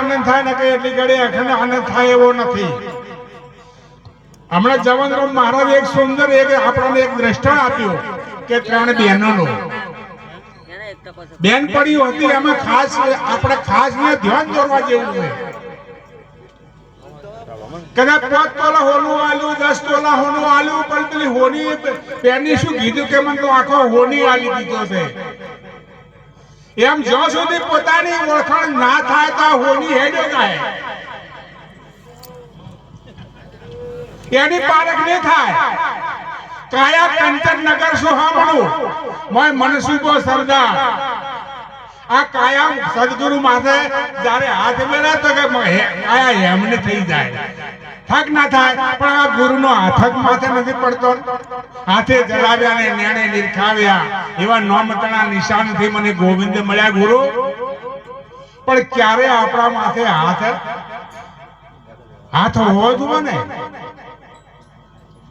આનંદ થાય ને કે એટલી ઘડી અખંડ આનંદ થાય એવો નથી. હમણાં જવનરામ મહારાજ એક સુંદર એક આપણને એક દ્રષ્ટાંત આપ્યું કે ત્રણ બહેનોનો. બેન પડી હતી, એમાં ખાસ આપણે ખાસ ને ધ્યાન દોરવા જેવું છે. કદાચ પાંચ તોલા હોનું આલ્યું, દસ તોલા હોનું આલ્યું, પણ પેલી હોની બેનની શું કીધું કે મને તો આખો હોની આલી દીધો છે. એમ જ્યાં સુધી પોતાની ઓળખાણ ના થાય તો હોની હેડો જાય એની પારખ નહીં થાય. કાયા કંચન નગર સુહામણું મોય મનસુબો સરદાર. આ કાયમ સદગુરુ માથે જ્યારે હાથ મેળા તો કે કાયા હેમને થઈ જાય. થાક ના થાય, પણ આ ગુરુનો હાથક માથે નથી પડતો. હાથે જલાવ્યા ને નેણે નિરખાવ્યા, એવા નોમતણા નિશાનથી મને ગોવિંદ મળ્યા, ગુરુ. પણ ક્યારે આપણા માથે હાથ? હાથ હોવો જોઈએ ને.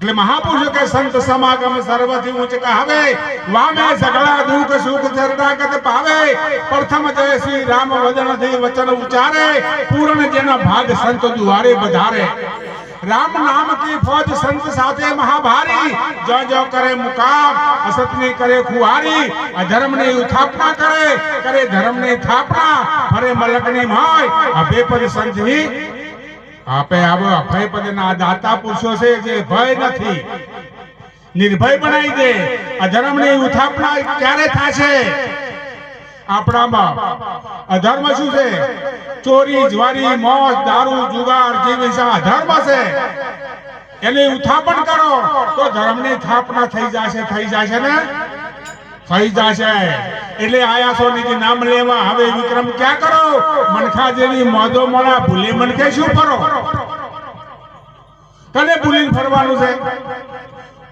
એટલે મહાપુરુષો કે સંત સમાગમ સર્વથી ઉચ્ચ કહાવે, વામે સગળા દુઃખ, સુખ ચરણાગત પાવે પ્રથમ જય શ્રી રામ વદનથી વચન ઉચ્ચારે, પૂર્ણ જેના ભાગ સંત દુવારે બધારે. રામ નામ કી ફોજ સંત સાથે મહાભારી જો જો કરે મુકામ અસત ને કરે ખુવારી અધર્મ ને ઉથાપના કરે કરે ધર્મ ને થાપના ફરે મલકની માય અભે પર સંતવી આપે આવો અભય પદ ના દાતા પુરુષો છે જે ભય નથી, નિર્ભય બનાવી દે અધર્મની ઉથાપના ક્યારે થાશે? આપણામાં અધર્મ શું છે? ચોરી, જ્વારી, મોજ, દારૂ, જુગાર જેવી ધર્મ છે. એને ઉથાપન કરો, તો ધર્મની સ્થાપના થઈ જશે થઈ જશે ને? થઈ જશે. એટલે આયા સોનીજી નામ લેવા હવે વિક્રમ, ક્યાં કરો? મનખા જેવી મોદો મોડા ભૂલી મનખે શું કરો કને ભૂલીને ફરવાનું છે?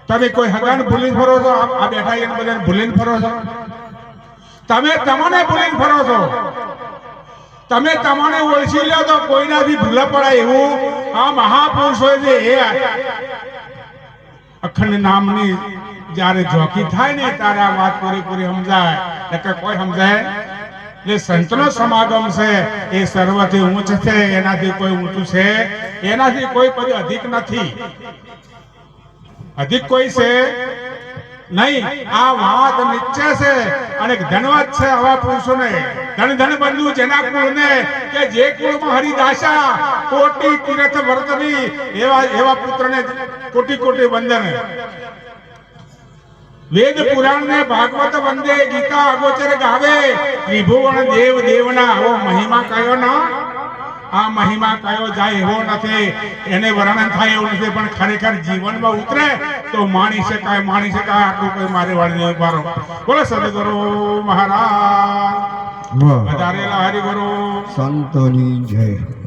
તમે કોઈ હગાને ભૂલીને ફરો છો? આ આ બેઠા એને બધાને ભૂલીને ફરો છો? તમે તમને ભૂલીને ફરો છો? તમે તમને ઓળખી લો તો કોઈનાથી ભૂલા પડાય એવું આ મહાપુરુષો છે એ અખંડ નામની જ્યારે જોખી થાય ને ત્યારે આ વાત પૂરેપૂરી સમજાય. એટલે કોઈ સમજાય? જે સંતનો સમાગમ છે, એ સર્વથી ઊંચ છે, એનાથી કોઈ ઊંચું છે? એનાથી કોઈ પદ અધિક નથી. અધિક કોઈ છે? નહીં, આ વાત નિશ્ચય છે અને ધનવાદ છે આવા પુરુષોને. ધન ધન બંધુ જેના કુળને કે જે કુળમાં હરિદાસા, કોટી તીર્થ વર્તની એવા એવા પુત્રને કોટી કોટી વંદન. વેદ પુરાણ ને ભાગવત વંદે ગીતા અગોચર ગાવે. ત્રિભુવન દેવ દેવના આવો મહિમા કયો ના આ મહિમા કયો જાય એવો નથી. એને વર્ણન થાય એવું નથી પણ ખરેખર જીવનમાં ઉતરે તો માણી શકાય માણી શકાય. આટલું કોઈ મારે વાળી બારો બોલો સદગુરુ મહારાજ. વધારે વધારેલા હરિગુરુ. સંતોની જય.